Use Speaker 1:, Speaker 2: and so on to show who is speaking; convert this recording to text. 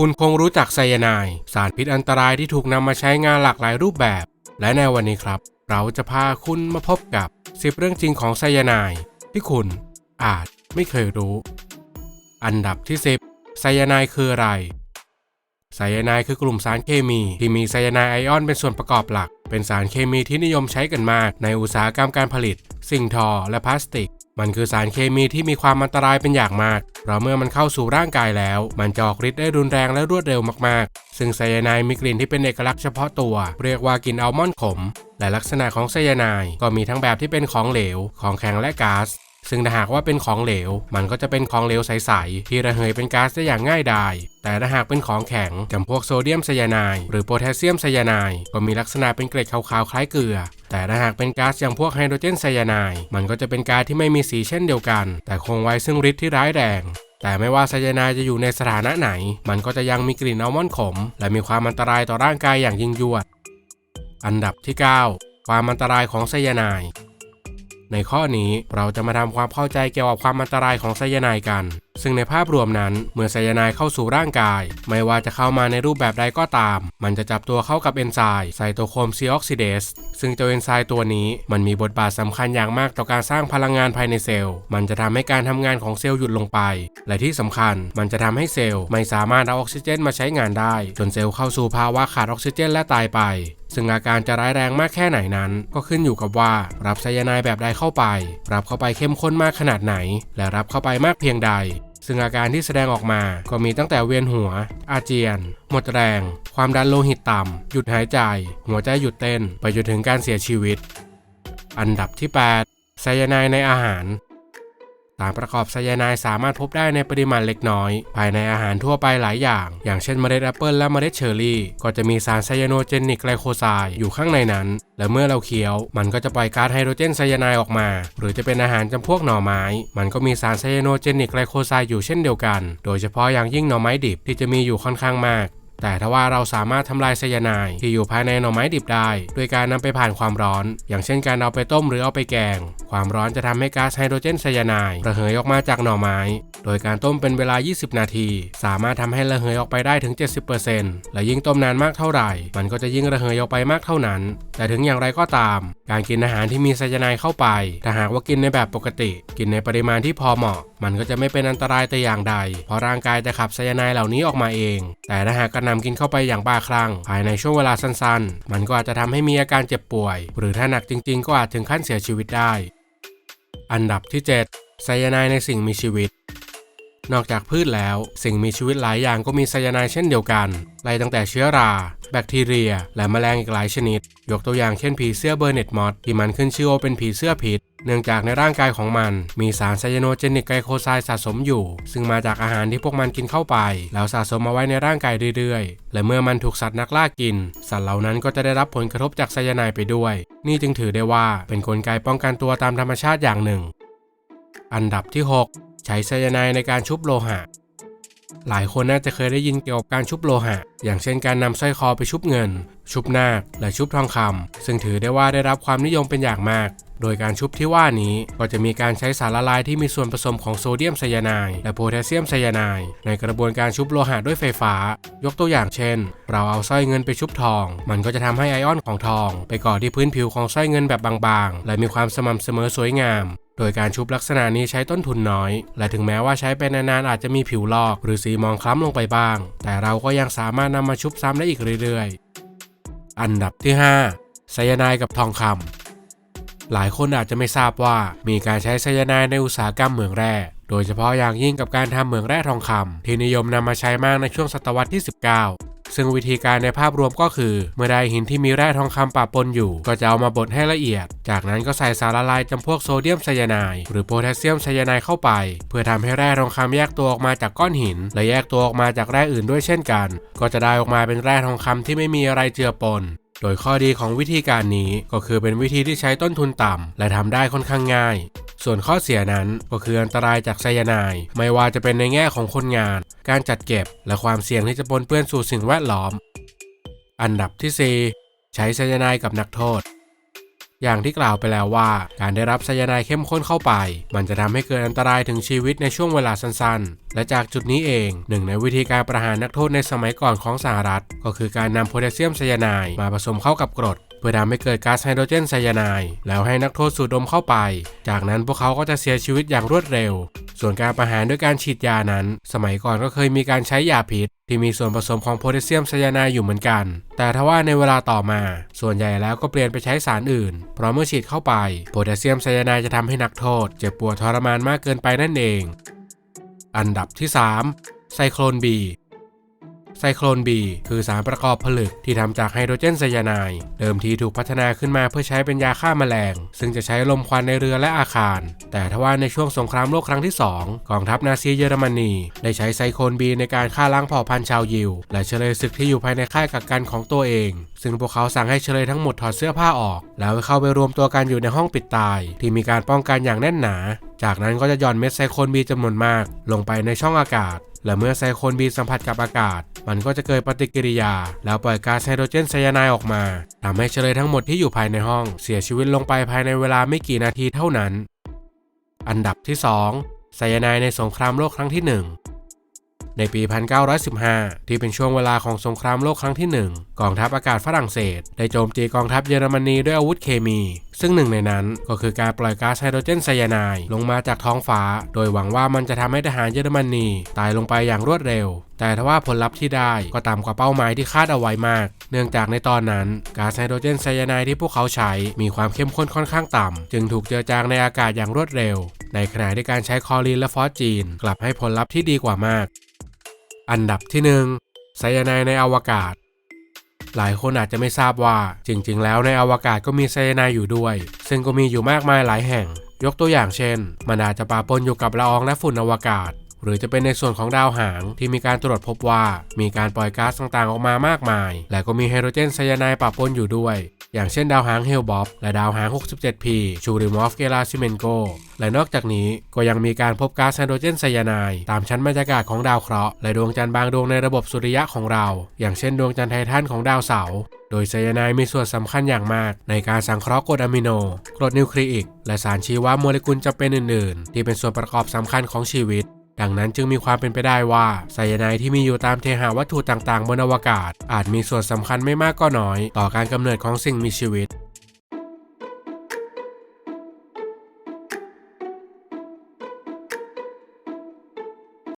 Speaker 1: คุณคงรู้จักไซยาไนด์สารพิษอันตรายที่ถูกนำมาใช้งานหลากหลายรูปแบบ และในวันนี้ครับ เราจะพาคุณมาพบกับ 10 เรื่องจริงของไซยาไนด์ที่คุณอาจไม่เคยรู้ อันดับที่ 10ไซยาไนด์คืออะไรไซยาไนด์คือกลุ่มสารเคมีที่มีไซยาไนด์ไอออนเป็นส่วนประกอบหลัก เป็นสารเคมีที่นิยมใช้กันมากในอุตสาหกรรมการผลิต สิ่งทอและพลาสติก มันคือสารเคมีที่มีความอันตรายเป็นอย่างมาก เพราะเมื่อมันเข้าสู่ร่างกายแล้ว มันจะออกฤทธิ์ได้รุนแรงและรวดเร็วมากๆ ซึ่งไซยาไนมีกลิ่นที่เป็นเอกลักษณ์เฉพาะตัว เรียกว่ากลิ่นอัลมอนด์ขม และลักษณะของไซยาไนก็มีทั้งแบบที่เป็นของเหลว ของแข็งและก๊าซ ซึ่งถ้าหากว่าเป็นของเหลว มันก็จะเป็นของเหลวใสๆที่ระเหยเป็นก๊าซได้อย่างง่ายดายแต่ถ้าหากเป็นของแข็งจำพวกโซเดียมไซยาไนด์หรือโพแทสเซียมไซยาไนด์ก็มีลักษณะเป็นเกล็ดขาวๆคล้ายเกลือ แต่ถ้าหากเป็นก๊าซอย่างพวกไฮโดรเจนไซยาไนด์มันก็จะเป็นก๊าซที่ไม่มีสีเช่นเดียวกัน แต่คงไว้ซึ่งฤทธิ์ที่ร้ายแรงแต่ไม่ว่าไซยาไนด์จะอยู่ในสถานะไหน มันก็จะยังมีกลิ่นอัลมอนด์ขม และมีความอันตรายต่อร่างกายอย่างยิ่งยวด อันดับที่ 9 ความอันตรายของไซยาไนด์ ในข้อนี้เราจะมาทำความเข้าใจเกี่ยวกับความอันตรายของไซยาไนด์กัน ซึ่งในภาพรวมนั้นเมื่อไซยาไนด์เข้าสู่ร่างกาย ไม่ว่าจะเข้ามาในรูปแบบใดก็ตาม มันจะจับตัวเข้ากับเอนไซม์ไซโตโครมซีออกซิเดสซึ่งเจ้าเอนไซม์ตัวนี้มันมีบทบาทสำคัญอย่างมากต่อการสร้างพลังงานภายในเซลล์ มันจะทำให้การทำงานของเซลล์หยุดลงไป และที่สำคัญมันจะทำให้เซลล์ไม่สามารถเอาออกซิเจนมาใช้งานได้ จนเซลล์เข้าสู่ภาวะขาดออกซิเจนและตายไปซึ่งอาการจะร้ายแรงมากแค่ไหนนั้น ก็ขึ้นอยู่กับว่ารับไซยาไนด์แบบใดเข้าไป รับเข้าไปเข้มข้นมากขนาดไหน และรับเข้าไปมากเพียงใด ซึ่งอาการที่แสดงออกมาก็มีตั้งแต่เวียนหัว อาเจียน หมดแรง ความดันโลหิตต่ำ หยุดหายใจ หัวใจหยุดเต้น ไปจนถึงการเสียชีวิต อันดับที่ 8ไซยาไนด์ในอาหาร สารประกอบไซยาไนด์สามารถพบได้ในปริมาณเล็กน้อย ภายในอาหารทั่วไปหลายอย่าง อย่างเช่นเมล็ดแอปเปิลและเมล็ดเชอร์รี่ ก็จะมีสารไซยาโนเจนิกไกลโคไซด์อยู่ข้างในนั้น และเมื่อเราเคี้ยว มันก็จะปล่อยก๊าซไฮโดรเจนไซยาไนด์ออกมา หรือจะเป็นอาหารจำพวกหน่อไม้ มันก็มีสารไซยาโนเจนิกไกลโคไซด์อยู่เช่นเดียวกัน โดยเฉพาะอย่างยิ่งหน่อไม้ดิบที่จะมีอยู่ค่อนข้างมาก แต่ถ้าว่าเราสามารถทำลายไซยาไนด์ที่อยู่ภายในหน่อไม้ดิบได้ด้วยการนำไปผ่านความร้อน อย่างเช่นการเอาไปต้มหรือเอาไปแกง ความร้อนจะทำให้ก๊าซไฮโดรเจนไซยาไนด์ระเหยออกมาจากหน่อไม้ โดยการต้มเป็นเวลา 20 นาที สามารถทำให้ระเหยออกไปได้ถึง 70%และยิ่งต้มนานมากเท่าไหร่ มันก็จะยิ่งระเหยออกไปมากเท่านั้น แต่ถึงอย่างไรก็ตาม การกินอาหารที่มีไซยาไนด์เข้าไป ถ้าหากว่ากินในแบบปกติ กินในปริมาณที่พอเหมาะ มันก็จะไม่เป็นอันตรายแต่อย่างใด เพราะร่างกายจะขับไซยาไนด์เหล่านี้ออกมาเอง แต่ถ้าหากกระนำกินเข้าไปอย่างบ้าคลั่งภายในช่วงเวลาสั้นๆ มันก็อาจจะทำให้มีอาการเจ็บป่วย หรือถ้าหนักจริง ๆ ก็อาจถึงขั้นเสียชีวิตได้ อันดับที่ 7ไซยาไนด์ในสิ่งมีชีวิต นอกจากพืชแล้ว สิ่งมีชีวิตหลายอย่างก็มีไซยาไนด์เช่นเดียวกัน ไล่ตั้งแต่เชื้อรา แบคทีเรีย และแมลงอีกหลายชนิด ยกตัวอย่างเช่นผีเสื้อเบอร์เน็ตมอสที่มันขึ้นชื่อว่าเป็นผีเสื้อพิษเนื่องจากในร่างกายของมัน มีสารไซยาโนเจนิกไกลโคไซด์สะสมอยู่ ซึ่งมาจากอาหารที่พวกมันกินเข้าไป แล้วสะสมมาไว้ในร่างกายเรื่อยๆ และเมื่อมันถูกสัตว์นักล่ากิน สัตว์เหล่านั้นก็จะได้รับผลกระทบจากไซยาไนด์ไปด้วย นี่จึงถือได้ว่าเป็นนกลไกป้องกันตัวตามธรรมชาติอย่างหนึ่ง อันดับที่ 6 ใช้ไซยาไนด์ในการชุบโลหะ หลายคนน่าจะเคยได้ยินเกี่ยวกับการชุบโลหะ อย่างเช่นการนำสร้อยคอไปชุบเงิน ชุบนาคและชุบทองคำซึ่งถือได้ว่าได้รับความนิยมเป็นอย่างมาก โดยการชุบที่ว่านี้ก็จะมีการใช้สารละลายที่มีส่วนผสมของโซเดียมไซยาไนด์และโพแทสเซียมไซยาไนด์ในกระบวนการชุบโลหะด้วยไฟฟ้า ยกตัวอย่างเช่น เราเอาสร้อยเงินไปชุบทอง มันก็จะทำให้ไอออนของทอง ไปเกาะที่พื้นผิวของสร้อยเงินแบบบางๆ และมีความสม่ำเสมอสวยงาม โดยการชุบลักษณะนี้ใช้ต้นทุนน้อย และถึงแม้ว่าใช้ไปนานๆอาจจะมีผิวลอก หรือสีมองคล้ำลงไปบ้าง แต่เราก็ยังสามารถนำมาชุบซ้ำได้อีกเรื่อยๆ อันดับที่5ไซยาไนด์กับทองคำหลายคนอาจจะไม่ทราบว่ามีการใช้ไซยาไนด์ในอุตสาหกรรมเหมืองแร่โดยเฉพาะอย่างยิ่งกับการทำเหมืองแร่ทองคำที่นิยมนำมาใช้มากในช่วงศตวรรษที่ 19 ซึ่งวิธีการในภาพรวมก็คือ เมื่อได้หินที่มีแร่ทองคำปะปนอยู่ ก็จะเอามาบดให้ละเอียด จากนั้นก็ใส่สารละลายจำพวกโซเดียมไซยาไนด์หรือโพแทสเซียมไซยาไนด์เข้าไป เพื่อทำให้แร่ทองคำแยกตัวออกมาจากก้อนหิน และแยกตัวออกมาจากแร่อื่นด้วยเช่นกัน ก็จะได้ออกมาเป็นแร่ทองคำที่ไม่มีอะไรเจือปนโดยข้อดีของวิธีการนี้ก็คือเป็นวิธีที่ใช้ต้นทุนต่ำ และทำได้ค่อนข้างง่าย ส่วนข้อเสียนั้นก็คืออันตรายจากไซยาไนด์ไม่ว่าจะเป็นในแง่ของคนงาน การจัดเก็บ และความเสี่ยงที่จะปนเปื้อนสู่สิ่งแวดล้อม อันดับที่ 4 ใช้ไซยาไนด์กับนักโทษอย่างที่กล่าวไปแล้วว่า การได้รับไซยาไนด์เข้มข้นเข้าไป มันจะทำให้เกิดอันตรายถึงชีวิตในช่วงเวลาสั้นๆ และจากจุดนี้เองหนึ่งในวิธีการประหารนักโทษในสมัยก่อนของสหรัฐ ก็คือการนำโพแทสเซียมไซยาไนด์มาผสมเข้ากับกรด พื่อทำให้เกิดก๊าซไฮโดรเจนไซยาไนด์แล้วให้นักโทษสูดดมเข้าไป จากนั้นพวกเขาก็จะเสียชีวิตอย่างรวดเร็ว ส่วนการประหารด้วยการฉีดยานั้น สมัยก่อนก็เคยมีการใช้ยาพิษ ที่มีส่วนผสมของโพแทสเซียมไซยาไนด์อยู่เหมือนกัน แต่ทว่าในเวลาต่อมา ส่วนใหญ่แล้วก็เปลี่ยนไปใช้สารอื่น เพราะเมื่อฉีดเข้าไปโพแทสเซียมไซยาไนด์จะทำให้นักโทษ เจ็บปวดทรมานมากเกินไปนั่นเอง อันดับที่ 3 ไซโคลนบี ไซโคลนบีคือสารประกอบผลึกที่ทำจากไฮโดรเจนไซยาไนด์เดิมทีถูกพัฒนาขึ้นมาเพื่อใช้เป็นยาฆ่าแมลง ซึ่งจะใช้ลมควันในเรือและอาคาร แต่ทว่าในช่วงสงครามโลกครั้งที่ 2 กองทัพนาซีเยอรมนี ได้ใช้ไซโคลนบีในการฆ่าล้างเผ่าพันธุ์ชาวยิว และเฉลยศึกที่อยู่ภายในค่ายกักกันของตัวเอง ซึ่งพวกเขาสั่งให้เฉลยทั้งหมดถอดเสื้อผ้าออก แล้วเข้าไปรวมตัวกันอยู่ในห้องปิดตาย ที่มีการป้องกันอย่างแน่นหนา จากนั้นก็จะหย่อนเม็ดไซโคลนบีจำนวนมาก ลงไปในช่องอากาศ และเมื่อไซโคลนบีสัมผัสกับอากาศ มันก็จะเกิดปฏิกิริยา แล้วปล่อยก๊าซไฮโดรเจนไซยาไนด์ออกมาทำให้เฉลยทั้งหมดที่อยู่ภายในห้อง เสียชีวิตลงไปภายในเวลาไม่กี่นาทีเท่านั้น อันดับที่ 2ไซยาไนด์ในสงครามโลกครั้งที่ 1 ในปี 1915 ที่เป็นช่วงเวลาของสงครามโลกครั้งที่ 1 กองทัพอากาศฝรั่งเศส ได้โจมตีกองทัพเยอรมนีด้วยอาวุธเคมี ซึ่งหนึ่งในนั้นก็คือการปล่อยก๊าซไฮโดรเจนไซยาไนด์ลงมาจากท้องฟ้า โดยหวังว่ามันจะทำให้ทหารเยอรมนีตายลงไปอย่างรวดเร็ว แต่ทว่าผลลัพธ์ที่ได้ก็ต่ำกว่าเป้าหมายที่คาดเอาไว้มาก เนื่องจากในตอนนั้นก๊าซไฮโดรเจนไซยาไนด์ที่พวกเขาใช้มีความเข้มข้นค่อนข้างต่ำจึงถูกเจือจางในอากาศอย่างรวดเร็ว ในขณะที่การใช้คอรีนและฟอสจีน กลับให้ผลลัพธ์ที่ดีกว่ามาก อันดับที่1ไซยาไนในอวกาศ หลายคนอาจจะไม่ทราบว่า จริง ๆ แล้วในอวกาศก็มีไซยาไนอยู่ด้วย ซึ่งก็มีอยู่มากมายหลายแห่ง ยกตัวอย่างเช่น มันอาจจะปะปนอยู่กับละอองและฝุ่นอวกาศ หรือจะเป็นในส่วนของดาวหางที่มีการตรวจพบว่า มีการปล่อยก๊าซต่างๆออกมามากมาย และก็มีไฮโดรเจนไซยาไนปะปนอยู่ด้วย อย่างเช่นดาวหางเฮลบอบและดาวหาง 67P ชูริมอฟเกลาซิเมนโก และนอกจากนี้ก็ยังมีการพบก๊าซไฮโดรเจนไซยาไนด์ตามชั้นบรรยากาศของดาวเคราะห์และดวงจันทร์บางดวงในระบบสุริยะของเรา อย่างเช่นดวงจันทร์ไททันของดาวเสาร์โดยไซยาไนด์มีส่วนสำคัญอย่างมาก ในการสังเคราะห์กรดอะมิโน กรดนิวคลีอิก และสารชีวโมเลกุลจำเป็นอื่น ๆ ที่เป็นส่วนประกอบสำคัญของชีวิต ดังนั้นจึงมีความเป็นไปได้ว่าไซยาไนด์ที่มีอยู่ตามเทหาวัตถุต่างๆ บนอวกาศ อาจมีส่วนสำคัญไม่มากก็น้อย ต่อการกำเนิดของสิ่งมีชีวิต